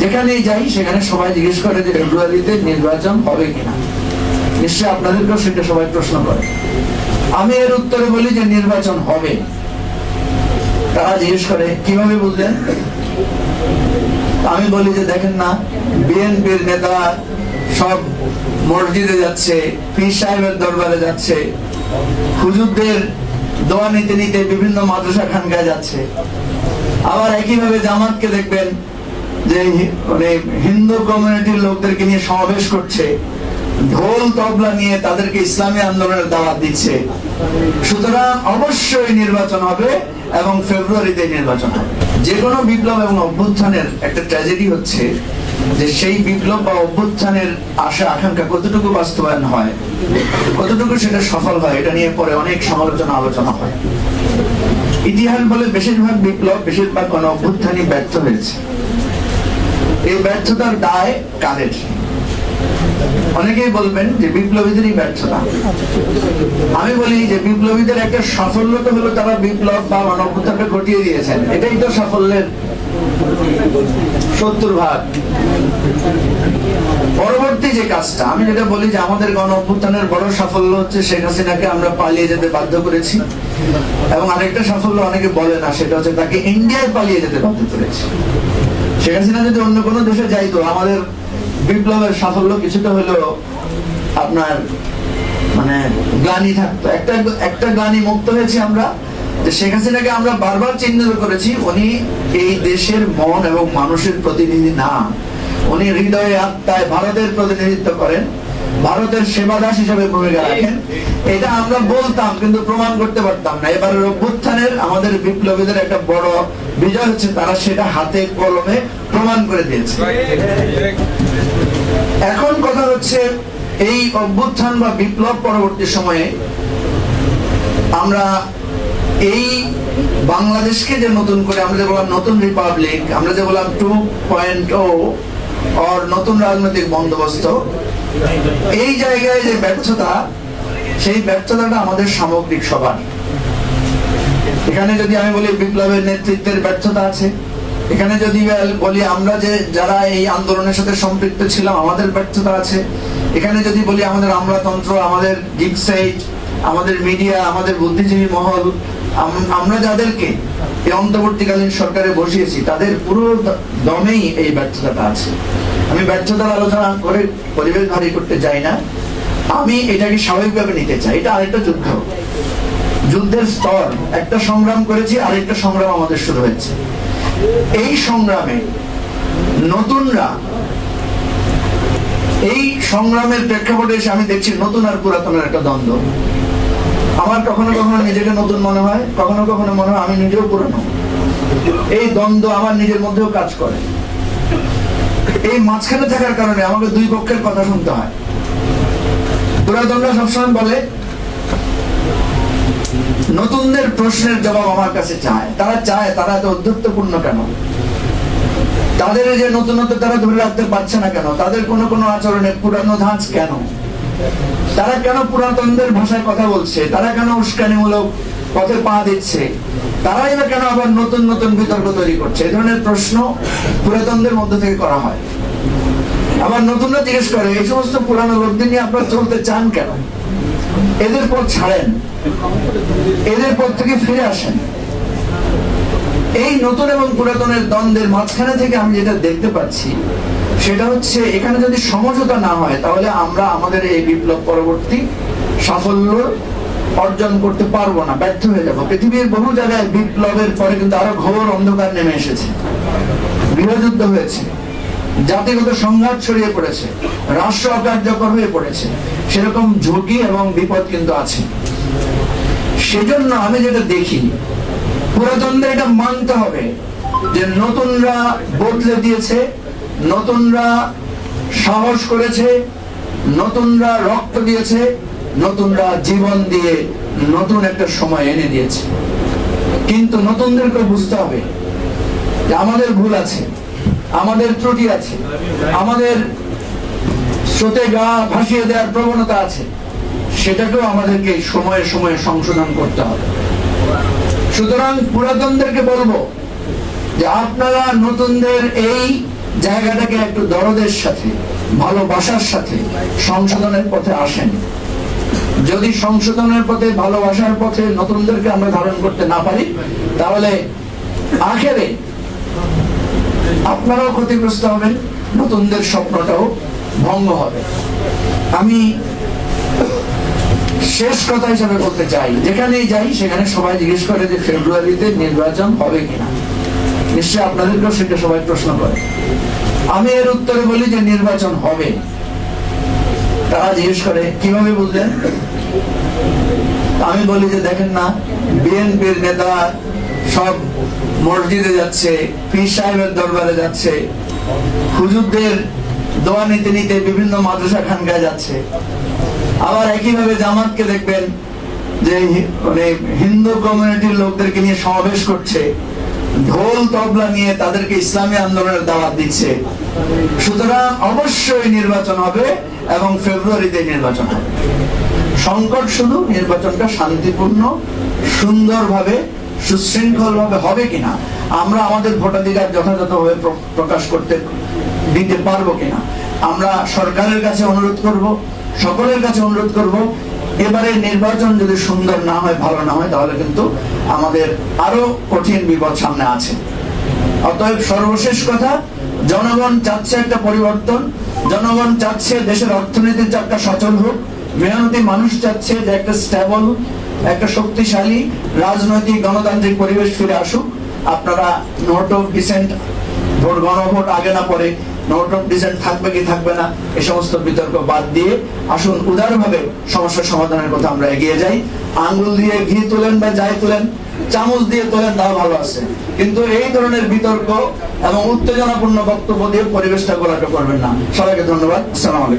যেখানেই যাই, সেখানে সবাই জিজ্ঞেস করে যে ফেব্রুয়ারিতে নির্বাচন হবে কিনা? নিশ্চয়ই আপনাদেরকেও সেটা সবাই প্রশ্ন করে। আমি এর উত্তরে বলি যে, নির্বাচন হবে। তারা জিজ্ঞেস করে, কীভাবে বুঝলেন? আমি বলি যে, দেখেন না, বিএনপির নেতা সব মসজিদে যাচ্ছে, পীর সাহেবের দরবারে যাচ্ছে, হুজুরদের দোয়া নিতে নিতে বিভিন্ন মাদ্রাসা খানকায় যাচ্ছে। আবার একইভাবে জামাতকে দেখবেন যে মানে হিন্দু কমিউনিটির লোকদেরকে নিয়ে সমাবেশ করছে, ঢোল তবলা নিয়ে তাদেরকে ইসলামী আন্দোলনের দাওয়াত দিচ্ছে। সুতরাং অবশ্যই নির্বাচন হবে এবং ফেব্রুয়ারিতে নির্বাচন হবে। যে কোনো বিপ্লব এবং অভ্যুত্থানের একটা ট্র্যাজেডি হচ্ছে যে সেই বিপ্লব বা অভ্যুত্থানের আশা, আকাঙ্ক্ষা কতটুকু বাস্তবায়ন হয়, কতটুকু সেটা সফল হয়, এটা নিয়ে পরে অনেক সমালোচনা, আলোচনা হয়। ইতিহাস বলে বেশিরভাগ বিপ্লব, বেশিরভাগ গণ অভ্যুত্থানই ব্যর্থ হয়েছে। এই ব্যর্থতার দায় কাদের? অনেকেই বলবেন যে বিপ্লবীদেরই ব্যর্থতা। আমি বলি যে বিপ্লবীদের একটা সাফল্য তো হলো তারা বিপ্লব বা মানবতাকে ঘটিয়ে দিয়েছেন। এটাই তো সাফল্যের সত্তর ভাগ। পরবর্তী যে কাজটা, আমি যেটা বলি যে আমাদের গণ অভ্যুত্থানের বড় সাফল্য হচ্ছে শেখ হাসিনাকে আমরা পালিয়ে যেতে বাধ্য করেছি। এবং আরেকটা সাফল্য অনেকে বলে না, সেটা হচ্ছে তাকে ইন্ডিয়ায় পালিয়ে যেতে বাধ্য করেছি। শেখ হাসিনা যদি অন্য কোনো দেশে যাইতো আমাদের বিপ্লবের সাফল্য কিছুটা হলেও আপনার মানে থাকতো। একটা একটা মুক্ত হয়েছি আমরা। যে শেখ হাসিনাকে আমরা বারবার চিহ্নিত করেছি, উনি এই দেশের মন এবং মানুষের প্রতিনিধি না। উনি হৃদয়ে আত্মায় ভারতের প্রতিনিধিত্ব করেন। ভারতের সেবাদাস হিসেবে ভূমিকা রাখেন। এটা আমরা বলতাম কিন্তু প্রমাণ করতে পারতাম না। এবারের অভ্যুত্থানের আমাদের বিপ্লবীদের একটা বড় বিজয় হচ্ছে তারা সেটা হাতে কলমে প্রমাণ করে দিয়েছে। এখন কথা হচ্ছে এই অভ্যুত্থান বা বিপ্লব পরবর্তী সময়ে আমরা এই বাংলাদেশকে যে নতুন করে আমরা যে বললাম নতুন রিপাবলিক আমরা যে বললাম টু পয়েন্ট ও অর নতুন রাজনৈতিক বন্দোবস্ত। এই জায়গায় যে ব্যর্থতা, সেই ব্যর্থতাটা আমাদের সামগ্রিক সবার। এখানে যদি আমি বলি বিপ্লবের নেতৃত্বের ব্যর্থতা আছে, এখানে যদি বলি আমরা যে, যারা এই আন্দোলনের সাথে সম্পৃক্ত ছিলাম, আমাদের ব্যর্থতা আছে। এখানে যদি বলি আমাদের আমলাতন্ত্র, আমাদের গিগ আমাদের মিডিয়া, আমাদের বুদ্ধিজীবী মহল আমরা যাদেরকে এই অন্তর্বর্তীকালীন সরকারে বসিয়েছি, তাদের পুরো দমেই এই ব্যর্থতাটা আছে। আমি ব্যর্থতার আলোচনা করে পরিবেশ ভারী করতে চাই না। আমি এটাকে স্বাভাবিকভাবে নিতে চাই। এটা আরেকটা যুদ্ধ। যুদ্ধের স্তর, একটা সংগ্রাম করেছি, আরেকটা সংগ্রাম আমাদের শুরু হয়েছে। এই সংগ্রামে নতুনরা, এই সংগ্রামের প্রেক্ষাপটে এসে আমি দেখছি নতুন আর পুরাতনের একটা দ্বন্দ্ব। আমার কখনো কখনো নিজেকে নতুন মনে হয়, কখনো কখনো মনে হয় আমি নিজেও পুরানো। এই দ্বন্দ্ব আমার নিজের মধ্যেও কাজ করে। এই মাঝখানে থাকার কারণে আমাকে দুই পক্ষের কথা শুনতে হয়। পুরাতনরা সবসময় বলে, নতুনদের প্রশ্নের জবাব আমার কাছে চায়। তারা চায়, তারা এত অধ্যত্বপূর্ণ কেন? তাদের যে নতুনত্ব তারা ধরে রাখতে পারছে না কেন? তাদের কোনো কোনো আচরণে পুরানো ধাঁচ কেন? তারা কেন পুরাতনদের ভাষায় কথা বলছে? তারা কেন উস্কানিমূলক পথে পা দিচ্ছে? তারাই বা কেন আবার নতুন নতুন বিতর্ক তৈরি করছে? এই ধরনের প্রশ্ন পুরাতনদের মধ্যে থেকে করা হয়। আবার নতুনরা জিজ্ঞেস করে, এই সমস্ত পুরানো লোকদের নিয়ে আপনারা চলতে চান কেন? এদের পর ছাড়েন। এদের পর থেকে ফিরে আসেন। এই নতুন এবং পুরাতনের দ্বন্দ্বের মাঝখানে থেকে আমি যেটা দেখতে পাচ্ছি, সেটা হচ্ছে এখানে যদি সমঝোতা না হয়, তাহলে আমরা আমাদের এই বিপ্লব পরবর্তী সাফল্য অর্জন করতে পারব না, ব্যর্থ হয়ে যাব। পৃথিবীর বহু জায়গায় বিপ্লবের পরে কিন্তু আরও ঘোর অন্ধকার নেমে এসেছে। গৃহযুদ্ধ হয়েছে, জাতিগত সংঘাত ছড়িয়ে পড়েছে, রাষ্ট্র অকার্যকর হয়ে পড়েছে, সেরকম ঝুঁকি এবং বিপদ কিন্তু আছে। সেজন্য আমি যেটা দেখি পুরাতনদের এটা মানতে হবে যে নতুনরা বদলে দিয়েছে, নতুনরা সাহস করেছে, নতুনরা রক্ত দিয়েছে, নতুনরা জীবন দিয়ে নতুন একটা সময় এনে দিয়েছে। কিন্তু নতুনদেরকে বুঝতে হবে যে আমাদের ভুল আছে, আমাদের ত্রুটি আছে, আমাদের স্রোতে গা ভাসিয়ে দেওয়ার প্রবণতা আছে, সেটাকেও আমাদেরকে সময়ে সময়ে সংশোধন করতে হবে। সুতরাং পুরাতনদেরকে বলব যে আপনারা নতুনদের এই জায়গাটাকে একটু দরদের সাথে, ভালোবাসার সাথে সংশোধনের পথে আসেন। যদি সংশোধনের পথে, ভালোবাসার পথে নতুনদেরকে আমরা ধারণ করতে না পারি, তাহলে আখেরে আপনারাও ক্ষতিগ্রস্ত হবেন, নতুনদের স্বপ্নটাও ভঙ্গ হবে। আমি শেষ কথা হিসাবে বলতে চাই। যেখানেই যাই, সেখানে সবাই জিজ্ঞেস করে যে ফেব্রুয়ারিতে নির্বাচন হবে কিনা। নিশ্চয় আপনাদেরকেও সেটা সবাই প্রশ্ন করে। আমি এর উত্তরে বলি যে নির্বাচন হবে। তারা জিজ্ঞেস করে, কীভাবে বুঝলেন? আমি বলি যে, দেখেন না, বিএনপির নেতা সব মসজিদে যাচ্ছে, পীর সাহেবের দরবারে যাচ্ছে, হুজুরদের দোয়া নিতে নিতে বিভিন্ন মাদ্রাসা খানকায় যাচ্ছে। আবার একইভাবে জামাতকে দেখবেন যে মানে হিন্দু কমিউনিটির লোকদেরকে নিয়ে সমাবেশ করছে, ঢোল তবলা নিয়ে তাদেরকে ইসলামী আন্দোলনের দাওয়াত দিচ্ছে। সুতরাং অবশ্যই নির্বাচন হবে এবং ফেব্রুয়ারিতে নির্বাচন হবে। সংকট শুধু নির্বাচনটা শান্তিপূর্ণ, সুন্দরভাবে সুশৃঙ্খল ভাবে হবে কিনা, আমরা আমাদের ভোটাধিকার যথাযথভাবে প্র- প্রকাশ করতে দিতে পারব কিনা, আমরা সরকারের কাছে অনুরোধ করব। সকলের কাছে অনুরোধ করব এবারে নির্বাচন যদি সুন্দর না হয়, ভালো না হয়, তাহলে কিন্তু আমাদের আরও কঠিন বিপদ সামনে আছে। অতএব সর্বশেষ কথা, জনগণ চাচ্ছে একটা পরিবর্তন, জনগণ চাচ্ছে দেশের অর্থনীতির চাপটা সচল হোক, মেহনতি মানুষ চাচ্ছে যে একটা স্টেবল একটা শক্তিশালী, রাজনৈতিক, গণতান্ত্রিক পরিবেশ ফিরে আসুক। আপনারা নোট অফ ডিসেন্ট ভোট গণভোট আগে না পরে নোট অফ থাকবে কি থাকবে না এই সমস্ত বিতর্ক বাদ দিয়ে আসুন উদারভাবে সমস্যা সমাধানের কথা আমরা এগিয়ে যাই। আঙ্গুল দিয়ে ঘি তুলেন বা যাই তোলেন, চামচ দিয়ে তোলেন, তাও ভালো আছে। কিন্তু এই ধরনের বিতর্ক এবং উত্তেজনাপূর্ণ বক্তব্য দিয়ে পরিবেশটা গোলাটো করবেন না। সবাইকে ধন্যবাদ। আসসালামু আলাইকুম।